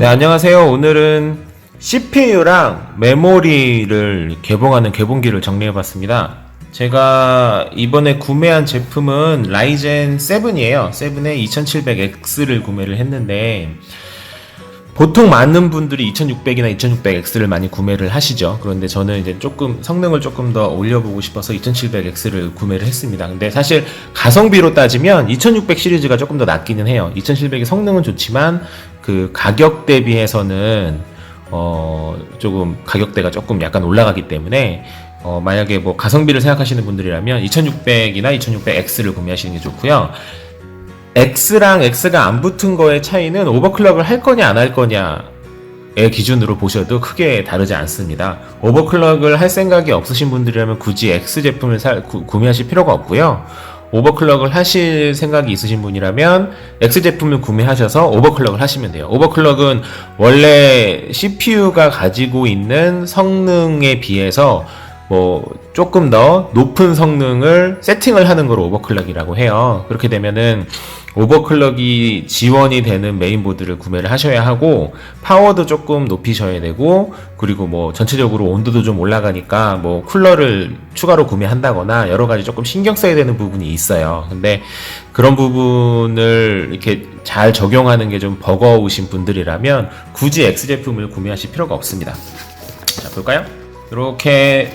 네, 안녕하세요. 오늘은 CPU랑 메모리를 개봉하는 개봉기를 정리해봤습니다. 제가 이번에 구매한 제품은 라이젠 7이에요. 7의 2700X를 구매를 했는데, 보통 많은 분들이 2600이나 2600X를 많이 구매를 하시죠. 그런데 저는 이제 조금 성능을 조금 더 올려보고 싶어서 2700X를 구매를 했습니다. 근데 사실 가성비로 따지면 2600 시리즈가 조금 더 낫기는 해요. 2700의 성능은 좋지만 그 가격 대비해서는 어 조금 가격대가 조금 약간 올라가기 때문에 어 만약에 뭐 가성비를 생각하시는 분들이라면 2600이나 2600X를 구매하시는 게 좋고요. X랑 X가 안 붙은 거의 차이는 오버클럭을 할 거냐 안 할 거냐의 기준으로 보셔도 크게 다르지 않습니다. 오버클럭을 할 생각이 없으신 분들이라면 굳이 X 제품을 사- 구, 구매하실 필요가 없고요. 오버클럭을 하실 생각이 있으신 분이라면 X 제품을 구매하셔서 오버클럭을 하시면 돼요. 오버클럭은 원래 CPU가 가지고 있는 성능에 비해서 뭐 조금 더 높은 성능을 세팅을 하는 걸 오버클럭이라고 해요. 그렇게 되면은 오버클럭이 지원이 되는 메인보드를 구매를 하셔야 하고 파워도 조금 높이셔야 되고 그리고 뭐 전체적으로 온도도 좀 올라가니까 뭐 쿨러를 추가로 구매한다거나 여러 가지 조금 신경 써야 되는 부분이 있어요. 근데 그런 부분을 이렇게 잘 적용하는 게 좀 버거우신 분들이라면 굳이 X 제품을 구매하실 필요가 없습니다. 자 볼까요? 이렇게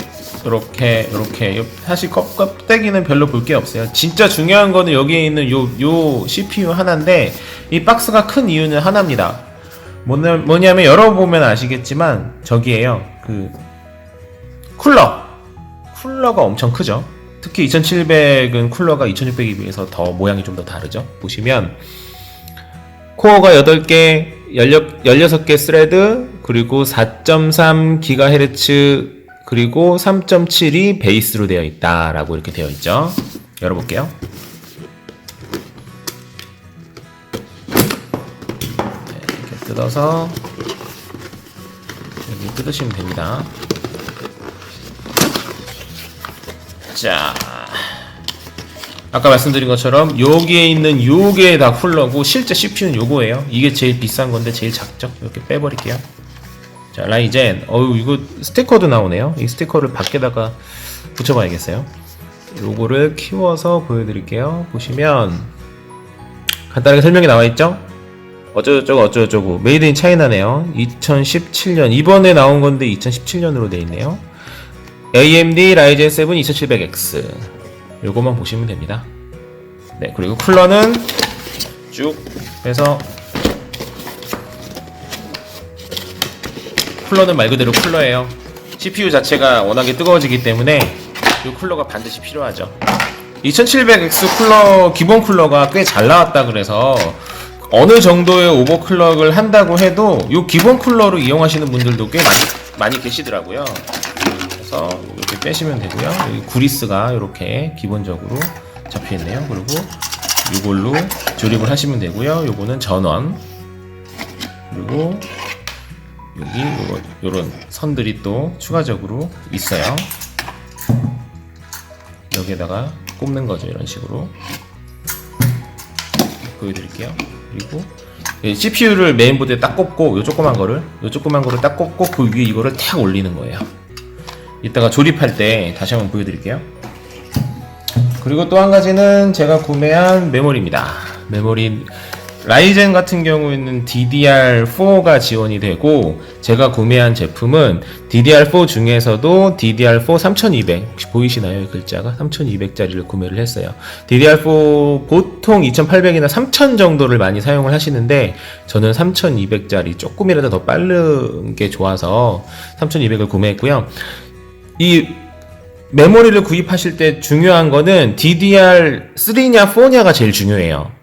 이렇게 이렇게 사실 껍, 껍데기는 별로 볼 게 없어요. 진짜 중요한 거는 여기에 있는 요, 요 CPU 하나인데 이 박스가 큰 이유는 하나입니다. 뭐냐, 뭐냐면 열어보면 아시겠지만 저기에요. 그 쿨러 쿨러가 엄청 크죠. 특히 2700은 쿨러가 2600에 비해서 더 모양이 좀 더 다르죠. 보시면 코어가 8개, 16, 16개 스레드, 그리고 4.3 GHz, 그리고 3.7이 베이스로 되어 있다라고 이렇게 되어 있죠. 열어볼게요. 네, 이렇게 뜯어서 여기 뜯으시면 됩니다. 자, 아까 말씀드린 것처럼 여기에 있는 요게 다 쿨러고 실제 CPU는 요거예요. 이게 제일 비싼 건데 제일 작죠. 이렇게 빼버릴게요. 자, 라이젠. 어유 이거 스티커도 나오네요. 이 스티커를 밖에다가 붙여봐야겠어요. 요거를 키워서 보여드릴게요. 보시면 간단하게 설명이 나와 있죠? 어쩌고저쩌고 어쩌고저쩌고 메이드 인 차이나네요. 2017년 이번에 나온 건데 2017년으로 돼 있네요. AMD 라이젠 7 2700X 요거만 보시면 됩니다. 네, 그리고 쿨러는 쭉 해서 쿨러는 말 그대로 쿨러예요. CPU 자체가 워낙에 뜨거워지기 때문에 이 쿨러가 반드시 필요하죠. 2700X 쿨러 기본 쿨러가 꽤 잘 나왔다 그래서 어느 정도의 오버클럭을 한다고 해도 이 기본 쿨러로 이용하시는 분들도 꽤 많이 많이 계시더라고요. 그래서 이렇게 빼시면 되고요. 구리스가 이렇게 기본적으로 잡혀 있네요. 그리고 이걸로 조립을 하시면 되고요. 요거는 전원 그리고 여기 요거, 요런 선들이 또 추가적으로 있어요. 여기에다가 꼽는 거죠. 이런 식으로 보여드릴게요. 그리고 CPU를 메인보드에 딱 꼽고 요 조그만 거를 요 조그만 거를 딱 꼽고 그 위에 이거를 탁 올리는 거예요. 이따가 조립할 때 다시 한번 보여드릴게요. 그리고 또 한 가지는 제가 구매한 메모리입니다. 메모리 라이젠 같은 경우에는 DDR4가 지원이 되고 제가 구매한 제품은 DDR4 중에서도 DDR4 3200 혹시 보이시나요? 이 글자가 3200짜리를 구매를 했어요. DDR4 보통 2800이나 3000 정도를 많이 사용을 하시는데 저는 3200짜리 조금이라도 더 빠른 게 좋아서 3200을 구매했고요. 이 메모리를 구입하실 때 중요한 거는 DDR3냐 4냐가 제일 중요해요.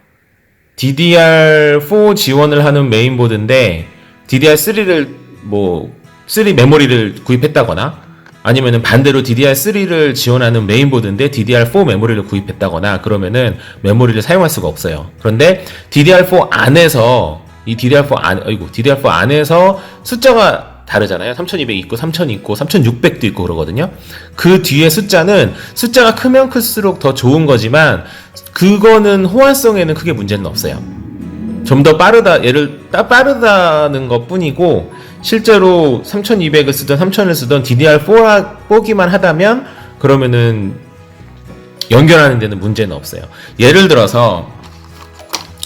DDR4 지원을 하는 메인보드인데 DDR3를 뭐 3 메모리를 구입했다거나 아니면은 반대로 DDR3를 지원하는 메인보드인데 DDR4 메모리를 구입했다거나 그러면은 메모리를 사용할 수가 없어요. 그런데 DDR4 안에서 이 DDR4 안 아이고 DDR4 안에서 숫자가 다르잖아요. 3200 있고 3000 있고 3600도 있고 그러거든요. 그 뒤에 숫자는 숫자가 크면 클수록 더 좋은 거지만 그거는 호환성에는 크게 문제는 없어요. 좀 더 빠르다 얘를 따 빠르다는 것 뿐이고 실제로 3200을 쓰든 3000을 쓰든 DDR4 4기만 하다면 그러면은 연결하는 데는 문제는 없어요. 예를 들어서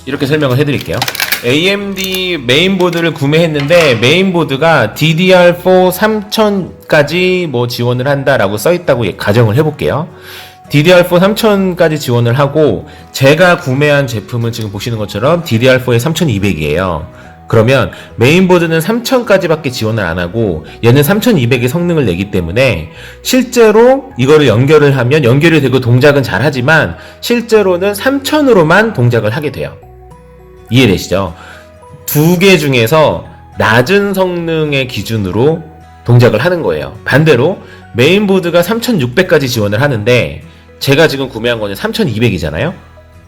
이렇게 설명을 해 드릴게요. AMD 메인보드를 구매했는데 메인보드가 DDR4 3000까지 뭐 지원을 한다라고 써 있다고 예- 가정을 해볼게요. DDR4 3000까지 지원을 하고 제가 구매한 제품은 지금 보시는 것처럼 DDR4에 3200이에요. 그러면 메인보드는 3000까지밖에 지원을 안 하고 얘는 3200의 성능을 내기 때문에 실제로 이거를 연결을 하면 연결이 되고 동작은 잘 하지만 실제로는 3000으로만 동작을 하게 돼요. 이해되시죠? 두 개 중에서 낮은 성능의 기준으로 동작을 하는 거예요. 반대로 메인보드가 3600까지 지원을 하는데 제가 지금 구매한 거는 3200이잖아요.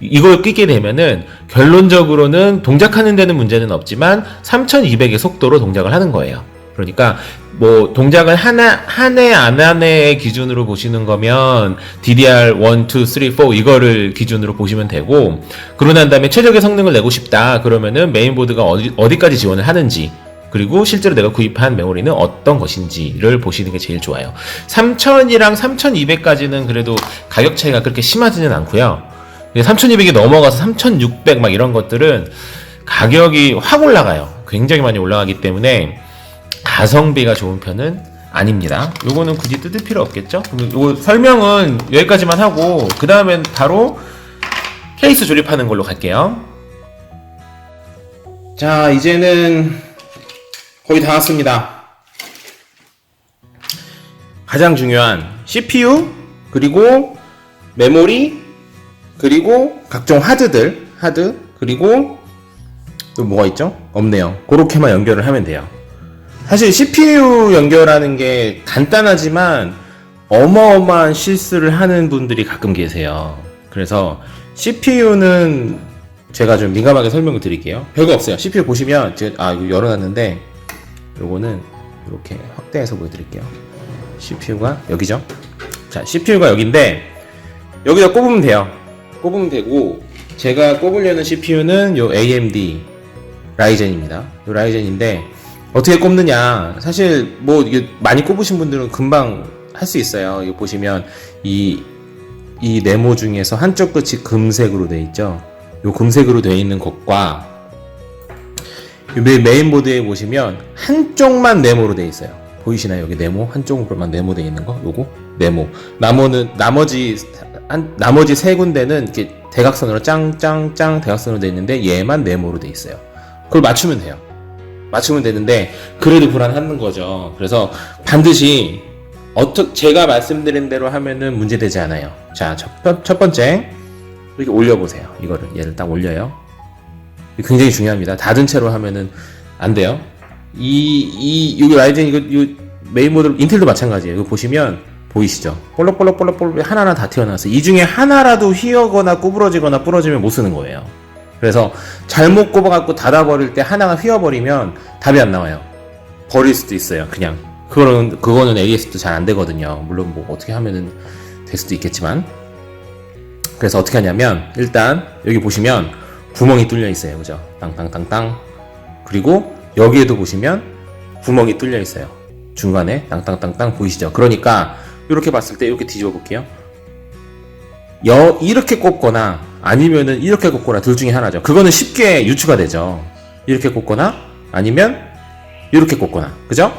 이걸 끼게 되면은 결론적으로는 동작하는 데는 문제는 없지만 3200의 속도로 동작을 하는 거예요. 그러니까 뭐 동작을 하나 한 해 안 한 해의 기준으로 보시는 거면 DDR 1, 2, 3, 4 이거를 기준으로 보시면 되고 그러고 난 다음에 최적의 성능을 내고 싶다 그러면은 메인보드가 어디, 어디까지 지원을 하는지 그리고 실제로 내가 구입한 메모리는 어떤 것인지를 보시는 게 제일 좋아요. 3000이랑 3200까지는 그래도 가격 차이가 그렇게 심하지는 않고요. 3200이 넘어가서 3600 막 이런 것들은 가격이 확 올라가요. 굉장히 많이 올라가기 때문에 가성비가 좋은 편은 아닙니다. 요거는 굳이 뜯을 필요 없겠죠? 요거 설명은 여기까지만 하고 그 다음엔 바로 케이스 조립하는 걸로 갈게요. 자, 이제는 거의 다 왔습니다. 가장 중요한 CPU 그리고 메모리 그리고 각종 하드들 하드 그리고 또 뭐가 있죠? 없네요. 그렇게만 연결을 하면 돼요. 사실 CPU 연결하는 게 간단하지만 어마어마한 실수를 하는 분들이 가끔 계세요. 그래서 CPU는 제가 좀 민감하게 설명을 드릴게요. 별거 없어요. CPU 보시면 제가 아 이거 열어놨는데 요거는 이렇게 확대해서 보여드릴게요. CPU가 여기죠. 자, CPU가 여기인데 여기다 꼽으면 돼요. 꼽으면 되고 제가 꼽으려는 CPU는 요 AMD 라이젠입니다. 요 라이젠인데 어떻게 꼽느냐? 사실 뭐 이게 많이 꼽으신 분들은 금방 할 수 있어요. 이거 보시면 이 이 네모 중에서 한쪽 끝이 금색으로 돼 있죠. 요 금색으로 돼 있는 것과 메인보드에 보시면 한쪽만 네모로 돼 있어요. 보이시나요? 여기 네모 한쪽으로만 네모 돼 있는 거 요거 네모. 나머는 나머지 한 나머지 세 군데는 이렇게 대각선으로 짱짱짱 대각선으로 돼 있는데 얘만 네모로 돼 있어요. 그걸 맞추면 돼요. 맞추면 되는데 그래도 불안한 거죠. 그래서 반드시 어떻게 제가 말씀드린 대로 하면은 문제 되지 않아요. 자, 첫, 번- 첫 번째 이렇게 올려보세요. 이거를 얘를 딱 올려요. 굉장히 중요합니다. 닫은 채로 하면은 안 돼요. 이, 이, 여기 라이젠 이거, 이 메인 모드 인텔도 마찬가지예요. 이거 보시면 보이시죠? 볼록볼록볼록볼록 하나하나 다 튀어나왔어요. 이 중에 하나라도 휘어거나 구부러지거나 부러지면 못 쓰는 거예요. 그래서 잘못 꼽아갖고 닫아버릴 때 하나가 휘어버리면 답이 안 나와요. 버릴 수도 있어요. 그냥 그거는 그거는 AS도 잘 안 되거든요. 물론 뭐 어떻게 하면은 될 수도 있겠지만 그래서 어떻게 하냐면 일단 여기 보시면 구멍이 뚫려 있어요. 그죠? 땅땅땅땅 그리고 여기에도 보시면 구멍이 뚫려 있어요. 중간에 땅땅땅땅 보이시죠? 그러니까 이렇게 봤을 때 이렇게 뒤집어 볼게요. 여 이렇게 꼽거나 아니면은 이렇게 꼽거나 둘 중에 하나죠. 그거는 쉽게 유추가 되죠. 이렇게 꼽거나 아니면 이렇게 꼽거나 그죠?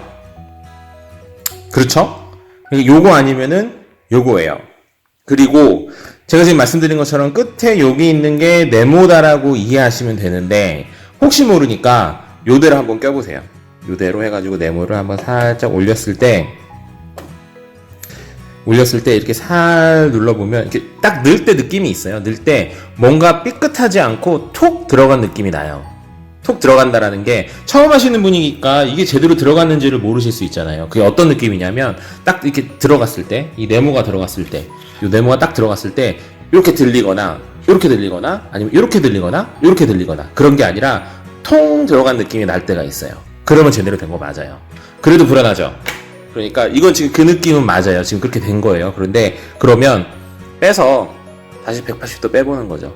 그렇죠? 그러니까 요거 아니면은 요거예요. 그리고 제가 지금 말씀드린 것처럼 끝에 여기 있는 게 네모다라고 이해하시면 되는데 혹시 모르니까 요대로 한번 껴보세요. 요대로 해가지고 네모를 한번 살짝 올렸을 때 올렸을 때 이렇게 살 눌러보면 이렇게 딱 넣을 때 느낌이 있어요. 넣을 때 뭔가 삐끗하지 않고 톡 들어간 느낌이 나요. 톡 들어간다라는 게 처음 하시는 분이니까 이게 제대로 들어갔는지를 모르실 수 있잖아요. 그게 어떤 느낌이냐면 딱 이렇게 들어갔을 때, 이 네모가 들어갔을 때, 이 네모가 딱 들어갔을 때 이렇게 들리거나 이렇게 들리거나 아니면 이렇게 들리거나 이렇게 들리거나 그런 게 아니라 통 들어간 느낌이 날 때가 있어요. 그러면 제대로 된 거 맞아요. 그래도 불안하죠. 그러니까 이건 지금 그 느낌은 맞아요. 지금 그렇게 된 거예요. 그런데 그러면 빼서 다시 180도 빼보는 거죠.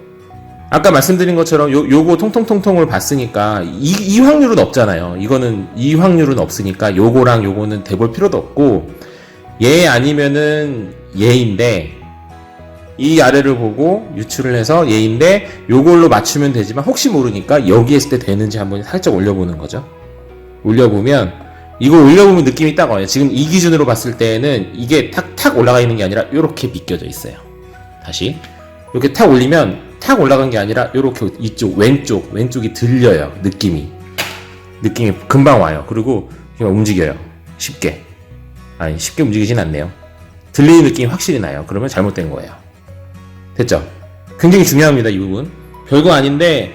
아까 말씀드린 것처럼 요, 요거 통통통통을 봤으니까 이, 이 확률은 없잖아요. 이거는 이 확률은 없으니까 요거랑 요거는 대볼 필요도 없고 얘 아니면은 얘인데 이 아래를 보고 유출을 해서 얘인데 요걸로 맞추면 되지만 혹시 모르니까 여기 했을 때 되는지 한번 살짝 올려보는 거죠. 올려보면 이거 올려보면 느낌이 딱 와요. 지금 이 기준으로 봤을 때는 이게 탁탁 올라가 있는 게 아니라 이렇게 비껴져 있어요. 다시 이렇게 탁 올리면 탁 올라간 게 아니라 이렇게 이쪽 왼쪽 왼쪽이 들려요. 느낌이 느낌이 금방 와요. 그리고 움직여요. 쉽게 아니 쉽게 움직이진 않네요. 들리는 느낌이 확실히 나요. 그러면 잘못된 거예요. 됐죠? 굉장히 중요합니다. 이 부분 별거 아닌데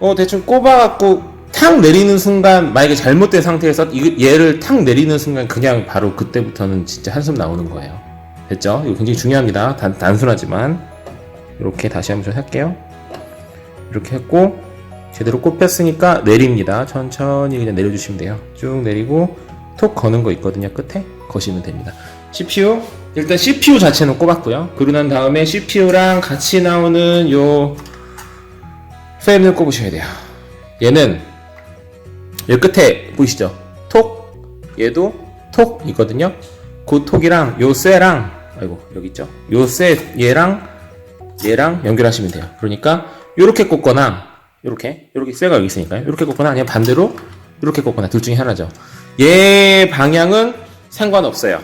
어 대충 꼽아갖고 탁 내리는 순간 만약에 잘못된 상태에서 이- 얘를 탁 내리는 순간 그냥 바로 그때부터는 진짜 한숨 나오는 거예요. 됐죠? 이거 굉장히 중요합니다. 단, 단순하지만 이렇게 다시 한번 좀 할게요. 이렇게 했고 제대로 꼽혔으니까 내립니다. 천천히 그냥 내려주시면 돼요. 쭉 내리고 톡 거는 거 있거든요. 끝에 거시면 됩니다. CPU 일단 CPU 자체는 꼽았고요. 그러고 난 다음에 CPU랑 같이 나오는 요 팬을 꼽으셔야 돼요. 얘는 여기 끝에 보이시죠? 톡 얘도 톡 있거든요. 그 톡이랑 요 쇠랑 아이고 여기 있죠. 요 쇠 얘랑 얘랑 연결하시면 돼요. 그러니까 요렇게 꽂거나 요렇게 요렇게 쇠가 여기 있으니까요. 요렇게 꽂거나 아니면 반대로 요렇게 꽂거나 둘 중에 하나죠. 얘 방향은 상관없어요.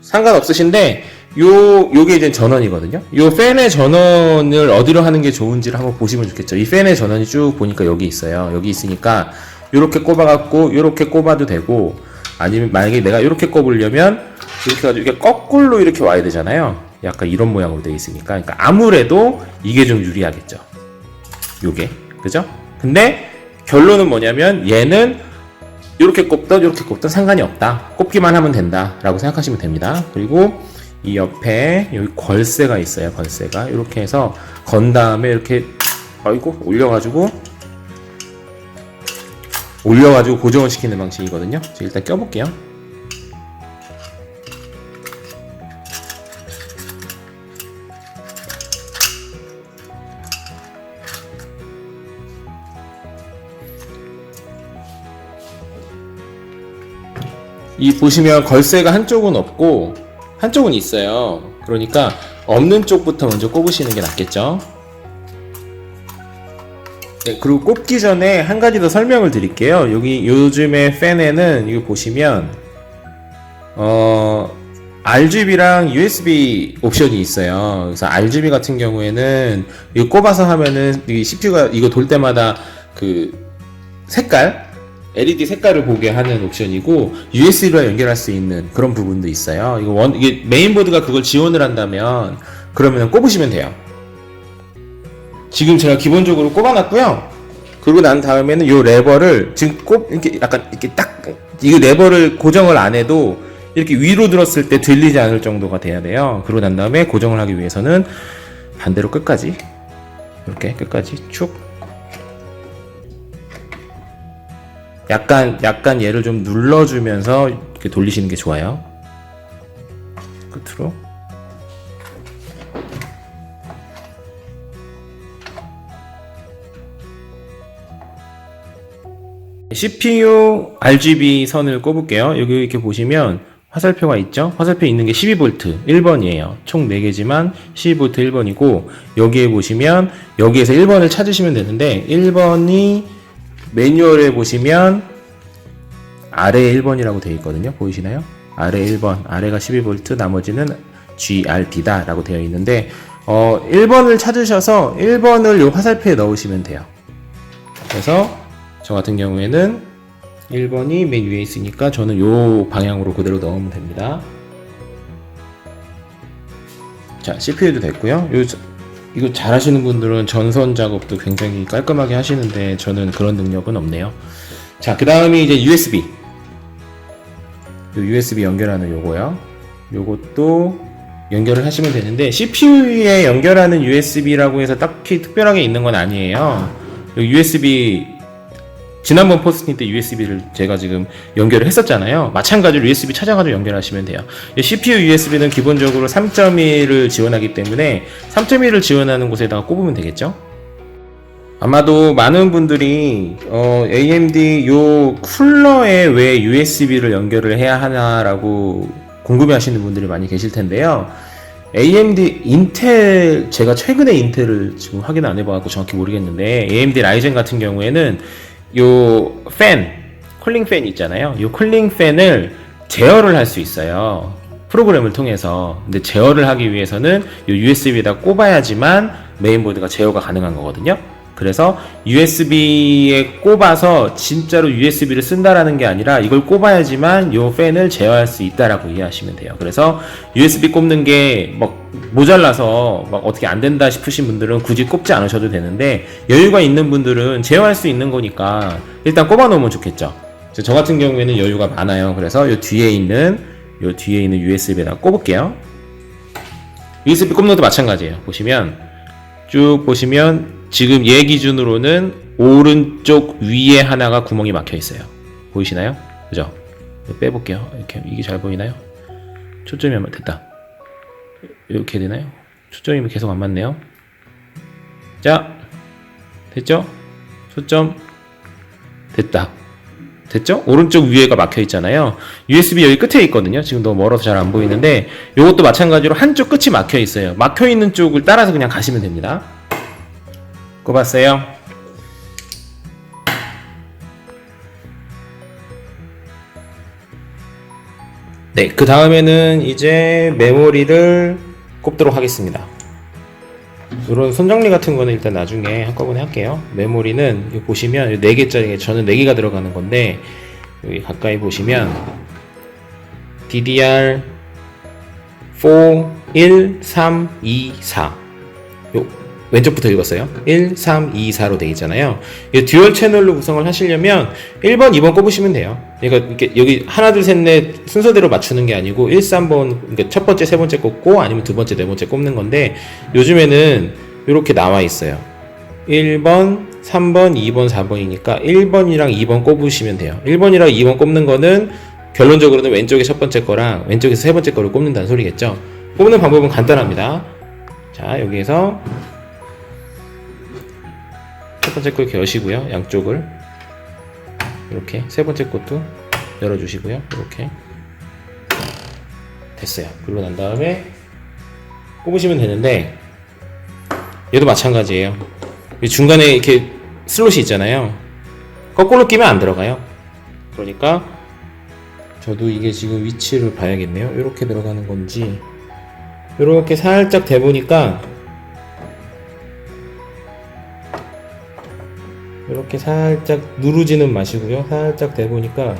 상관없으신데 요 요게 이제 전원이거든요. 요 팬의 전원을 어디로 하는 게 좋은지를 한번 보시면 좋겠죠. 이 팬의 전원이 쭉 보니까 여기 있어요. 여기 있으니까 요렇게 꼽아갖고 요렇게 꼽아도 되고 아니면 만약에 내가 요렇게 꼽으려면 이렇게 가지고 이렇게 거꾸로 이렇게 와야 되잖아요. 약간 이런 모양으로 되어 있으니까 그러니까 아무래도 이게 좀 유리하겠죠. 요게 그죠? 근데 결론은 뭐냐면 얘는 이렇게 꼽던 이렇게 꼽던 상관이 없다. 꼽기만 하면 된다라고 생각하시면 됩니다. 그리고 이 옆에 여기 걸쇠가 있어요. 걸쇠가 이렇게 해서 건 다음에 이렇게 아이고 올려가지고 올려가지고 고정을 시키는 방식이거든요. 저 일단 껴볼게요. 이 보시면 걸쇠가 한쪽은 없고 한쪽은 있어요. 그러니까 없는 쪽부터 먼저 꼽으시는 게 낫겠죠. 네, 그리고 꼽기 전에 한 가지 더 설명을 드릴게요. 여기 요즘에 팬에는 이거 보시면 어 RGB랑 USB 옵션이 있어요. 그래서 RGB 같은 경우에는 이거 꼽아서 하면은 이 CPU가 이거 돌 때마다 그 색깔 LED 색깔을 보게 하는 옵션이고 USB로 연결할 수 있는 그런 부분도 있어요. 이거 원 이게 메인보드가 그걸 지원을 한다면 그러면 꼽으시면 돼요. 지금 제가 기본적으로 꼽아놨고요. 그리고 난 다음에는 요 레버를 지금 꼽 이렇게 약간 이렇게 딱 이 레버를 고정을 안 해도 이렇게 위로 들었을 때 들리지 않을 정도가 돼야 돼요. 그러고 난 다음에 고정을 하기 위해서는 반대로 끝까지 이렇게 끝까지 쭉 약간 약간 얘를 좀 눌러주면서 이렇게 돌리시는 게 좋아요. CPU RGB 선을 꼽을게요. 여기 이렇게 보시면 화살표가 있죠? 화살표 있는 게 12V 1번이에요. 총 4개지만 12V 1번이고 여기에 보시면 여기에서 1번을 찾으시면 되는데 1번이 매뉴얼에 보시면 아래 1번이라고 되어 있거든요. 보이시나요? 아래 1번, 아래가 12V, 나머지는 GRD다 라고 되어 있는데 어, 1번을 찾으셔서 1번을 요 화살표에 넣으시면 돼요. 그래서 저 같은 경우에는 1번이 맨 위에 있으니까 저는 요 방향으로 그대로 넣으면 됩니다. 자, CPU도 됐고요. 요 저- 이거 잘 하시는 분들은 전선 작업도 굉장히 깔끔하게 하시는데 저는 그런 능력은 없네요. 자, 그 다음이 이제 USB. 요 USB 연결하는 요거요. 요것도 연결을 하시면 되는데 CPU에 연결하는 USB라고 해서 딱히 특별하게 있는 건 아니에요. 요 USB 지난번 포스팅 때 USB를 제가 지금 연결을 했었잖아요. 마찬가지로 USB 찾아가지고 연결하시면 돼요. 이 CPU USB는 기본적으로 3.1을 지원하기 때문에 3.1을 지원하는 곳에다가 꼽으면 되겠죠? 아마도 많은 분들이 어, AMD 요 쿨러에 왜 USB를 연결을 해야 하나라고 궁금해하시는 분들이 많이 계실 텐데요. AMD 인텔 제가 최근에 인텔을 지금 확인 안 해봐갖고 정확히 모르겠는데 AMD 라이젠 같은 경우에는 요 팬, 쿨링 팬 있잖아요. 요 쿨링 팬을 제어를 할 수 있어요. 프로그램을 통해서. 근데 제어를 하기 위해서는 요 USB에다 꼽아야지만 메인보드가 제어가 가능한 거거든요. 그래서 USB에 꼽아서 진짜로 USB를 쓴다라는 게 아니라 이걸 꼽아야지만 요 팬을 제어할 수 있다라고 이해하시면 돼요. 그래서 USB 꼽는 게 막 모자라서 막 어떻게 안 된다 싶으신 분들은 굳이 꼽지 않으셔도 되는데 여유가 있는 분들은 제어할 수 있는 거니까 일단 꼽아 놓으면 좋겠죠. 저- 저 같은 경우에는 여유가 많아요. 그래서 요 뒤에 있는 요 뒤에 있는 USB에다 꼽을게요. USB 꼽는 것도 마찬가지예요. 보시면 쭉 보시면 지금 얘 기준으로는 오른쪽 위에 하나가 구멍이 막혀 있어요. 보이시나요? 그죠? 빼볼게요. 이렇게 이게 잘 보이나요? 초점이 안 맞, 됐다. 이렇게 되나요? 초점이 계속 안 맞네요. 자, 됐죠? 초점 됐다. 됐죠? 오른쪽 위에가 막혀 있잖아요. USB 여기 끝에 있거든요. 지금 너무 멀어서 잘 안 보이는데 이것도 마찬가지로 한쪽 끝이 막혀 있어요. 막혀 있는 쪽을 따라서 그냥 가시면 됩니다. 꼽았어요. 네, 그 다음에는 이제 메모리를 꼽도록 하겠습니다. 이런 손정리 같은 거는 일단 나중에 한꺼번에 할게요. 메모리는 여기 보시면 4개짜리, 저는 4개가 들어가는 건데, 여기 가까이 보시면 DDR 4, 1, 3, 2, 4. 요 왼쪽부터 읽었어요. 1, 3, 2, 4로 되어 있잖아요. 이 듀얼 채널로 구성을 하시려면 1번, 2번 꼽으시면 돼요. 그러니까 이렇게 여기 하나, 둘, 셋, 넷 순서대로 맞추는 게 아니고 1, 3번, 그러니까 첫 번째, 세 번째 꼽고 아니면 두 번째, 네 번째 꼽는 건데 요즘에는 이렇게 나와 있어요. 1번, 3번, 2번, 4번이니까 1번이랑 2번 꼽으시면 돼요. 1번이랑 2번 꼽는 거는 결론적으로는 왼쪽에 첫 번째 거랑 왼쪽에서 세 번째 거를 꼽는다는 소리겠죠. 꼽는 방법은 간단합니다. 자, 여기에서 첫 번째 거 이렇게 여시고요. 양쪽을 이렇게 세 번째 것도 열어주시고요. 이렇게 됐어요. 그리고 난 다음에 꼽으시면 되는데 얘도 마찬가지예요. 이 중간에 이렇게 슬롯이 있잖아요. 거꾸로 끼면 안 들어가요. 그러니까 저도 이게 지금 위치를 봐야겠네요. 이렇게 들어가는 건지 이렇게 살짝 대보니까 이렇게 살짝 누르지는 마시고요. 살짝 대보니까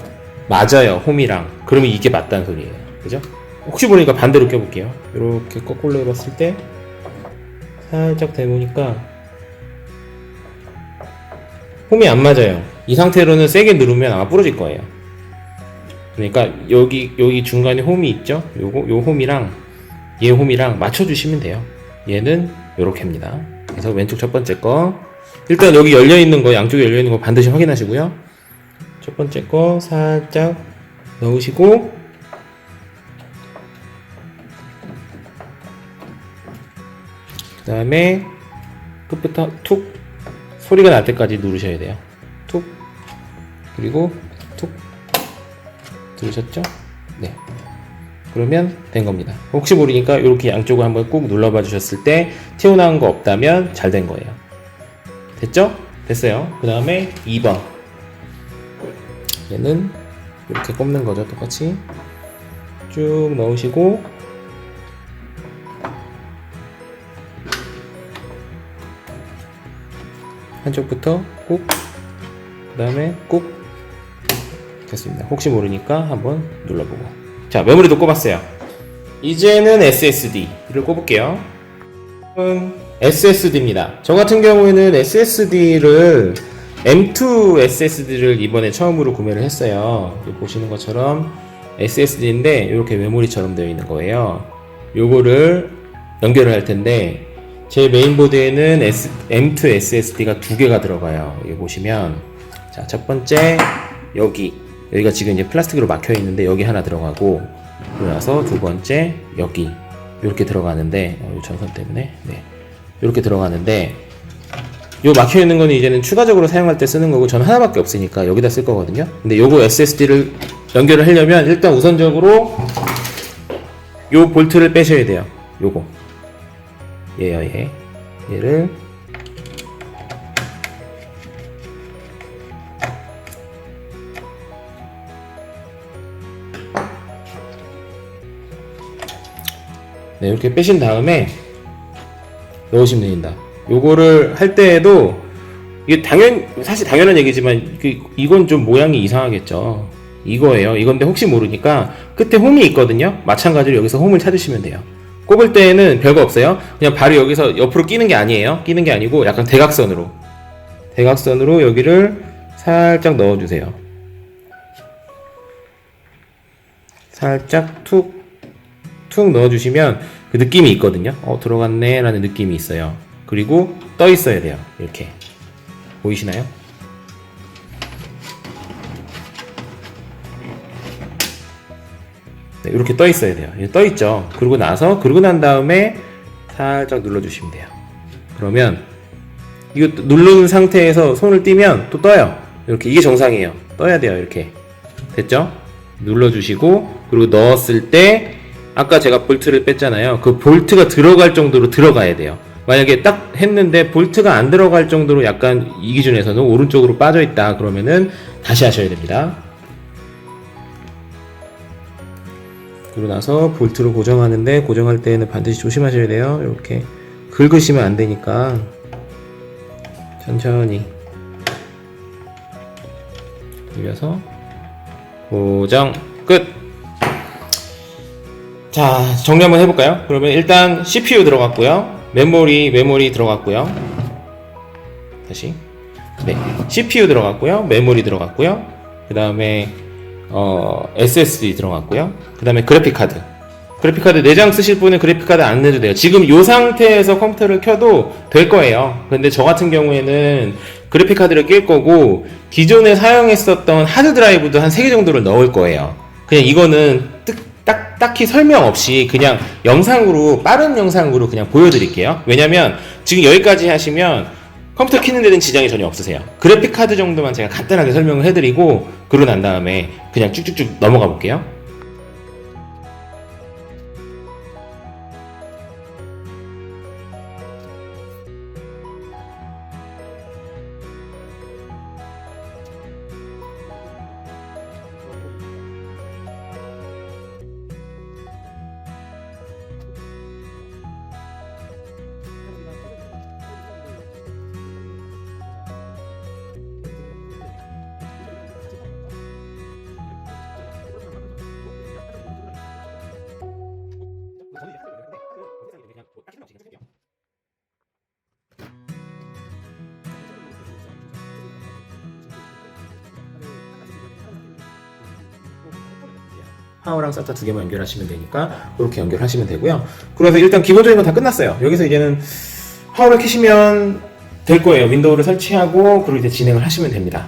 맞아요. 홈이랑. 그러면 이게 맞다는 소리예요. 그죠? 혹시 모르니까 반대로 껴볼게요. 이렇게 거꾸로 해봤을 때 살짝 대보니까 홈이 안 맞아요. 이 상태로는 세게 누르면 아마 부러질 거예요. 그러니까 여기 여기 중간에 홈이 있죠? 요거 요 홈이랑 얘 홈이랑 맞춰주시면 돼요. 얘는 요렇게입니다. 그래서 왼쪽 첫 번째 거 일단 여기 열려 있는 거 양쪽에 열려 있는 거 반드시 확인하시고요. 첫 번째 거 살짝 넣으시고 그 다음에 끝부터 툭 소리가 날 때까지 누르셔야 돼요. 툭 그리고 툭 들으셨죠? 네. 그러면 된 겁니다. 혹시 모르니까 이렇게 양쪽을 한번 꾹 눌러봐 주셨을 때 튀어나온 거 없다면 잘 된 거예요. 됐죠? 됐어요. 그 다음에 2번. 얘는 이렇게 꼽는 거죠. 똑같이. 쭉 넣으시고 한쪽부터 꾹, 그 다음에 꾹 됐습니다. 혹시 모르니까 한번 눌러보고. 자, 메모리도 꼽았어요. 이제는 SSD를 꼽을게요. SSD입니다. 저 같은 경우에는 SSD를 M2 SSD를 이번에 처음으로 구매를 했어요. 보시는 것처럼 SSD인데 이렇게 메모리처럼 되어 있는 거예요. 요거를 연결을 할 텐데 제 메인보드에는 S, M2 SSD가 두 개가 들어가요. 여기 보시면 자, 첫 번째 여기 여기가 지금 이제 플라스틱으로 막혀 있는데 여기 하나 들어가고 그리고 나서 두 번째 여기 이렇게 들어가는데 어, 이 전선 때문에 네. 이렇게 들어가는데 요 막혀 있는 거는 이제는 추가적으로 사용할 때 쓰는 거고 저는 하나밖에 없으니까 여기다 쓸 거거든요. 근데 요거 SSD를 연결을 하려면 일단 우선적으로 요 볼트를 빼셔야 돼요. 요거. 얘요, 얘. 얘를 네, 이렇게 빼신 다음에 넣으시면 됩니다. 요거를 할 때에도 이게 당연 사실 당연한 얘기지만 그, 이건 좀 모양이 이상하겠죠. 이거예요. 이건데 혹시 모르니까 끝에 홈이 있거든요. 마찬가지로 여기서 홈을 찾으시면 돼요. 꼽을 때에는 별거 없어요. 그냥 발이 여기서 옆으로 끼는 게 아니에요. 끼는 게 아니고 약간 대각선으로 대각선으로 여기를 살짝 넣어주세요. 살짝 툭 툭 넣어주시면 그 느낌이 있거든요. 어, 들어갔네 라는 느낌이 있어요. 그리고 떠 있어야 돼요. 이렇게. 보이시나요? 네, 이렇게 떠 있어야 돼요. 떠 있죠. 그러고 나서, 그러고 난 다음에 살짝 눌러주시면 돼요. 그러면 이거 누른 상태에서 손을 띄면 또 떠요. 이렇게 이게 정상이에요. 떠야 돼요. 이렇게 됐죠? 눌러주시고 그리고 넣었을 때 아까 제가 볼트를 뺐잖아요. 그 볼트가 들어갈 정도로 들어가야 돼요. 만약에 딱 했는데 볼트가 안 들어갈 정도로 약간 이 기준에서는 오른쪽으로 빠져 있다 그러면은 다시 하셔야 됩니다. 그러고 나서 볼트로 고정하는데 고정할 때는 반드시 조심하셔야 돼요. 이렇게 긁으시면 안 되니까 천천히 돌려서 고정 끝. 자 정리 한번 해볼까요? 그러면 일단 CPU 들어갔고요, 메모리 메모리 들어갔고요. 다시 네 CPU 들어갔고요, 메모리 들어갔고요. 그 다음에 어, SSD 들어갔고요. 그 다음에 그래픽 카드. 그래픽 카드 4장 쓰실 분은 그래픽 카드 안 내도 돼요. 지금 이 상태에서 컴퓨터를 켜도 될 거예요. 근데 저 같은 경우에는 그래픽 카드를 낄 거고 기존에 사용했었던 하드 드라이브도 한 3개 정도를 넣을 거예요. 그냥 이거는 뜨- 딱, 딱히 설명 없이 그냥 영상으로 빠른 영상으로 그냥 보여드릴게요. 왜냐면 지금 여기까지 하시면 컴퓨터 키는 데는 지장이 전혀 없으세요. 그래픽 카드 정도만 제가 간단하게 설명을 해드리고 그러고 난 다음에 그냥 쭉쭉쭉 넘어가 볼게요. 파워랑 SATA 두 개만 연결하시면 되니까 그렇게 연결하시면 되고요. 그래서 일단 기본적인 건 다 끝났어요. 여기서 이제는 파워를 켜시면 될 거예요. 윈도우를 설치하고 그리고 이제 진행을 하시면 됩니다.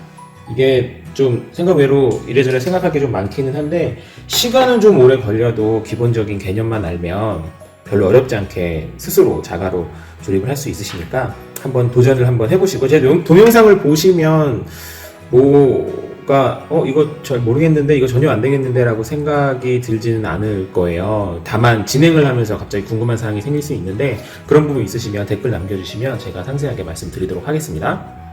이게 좀 생각 외로 이래저래 생각할 게 좀 많기는 한데 시간은 좀 오래 걸려도 기본적인 개념만 알면 별로 어렵지 않게 스스로 자가로 조립을 할 수 있으시니까 한번 도전을 한번 해보시고 제 동- 동영상을 보시면 뭐 가 어 이거 잘 모르겠는데 이거 전혀 안 되겠는데 라고 생각이 들지는 않을 거예요. 다만 진행을 하면서 갑자기 궁금한 사항이 생길 수 있는데 그런 부분 있으시면 댓글 남겨주시면 제가 상세하게 말씀드리도록 하겠습니다.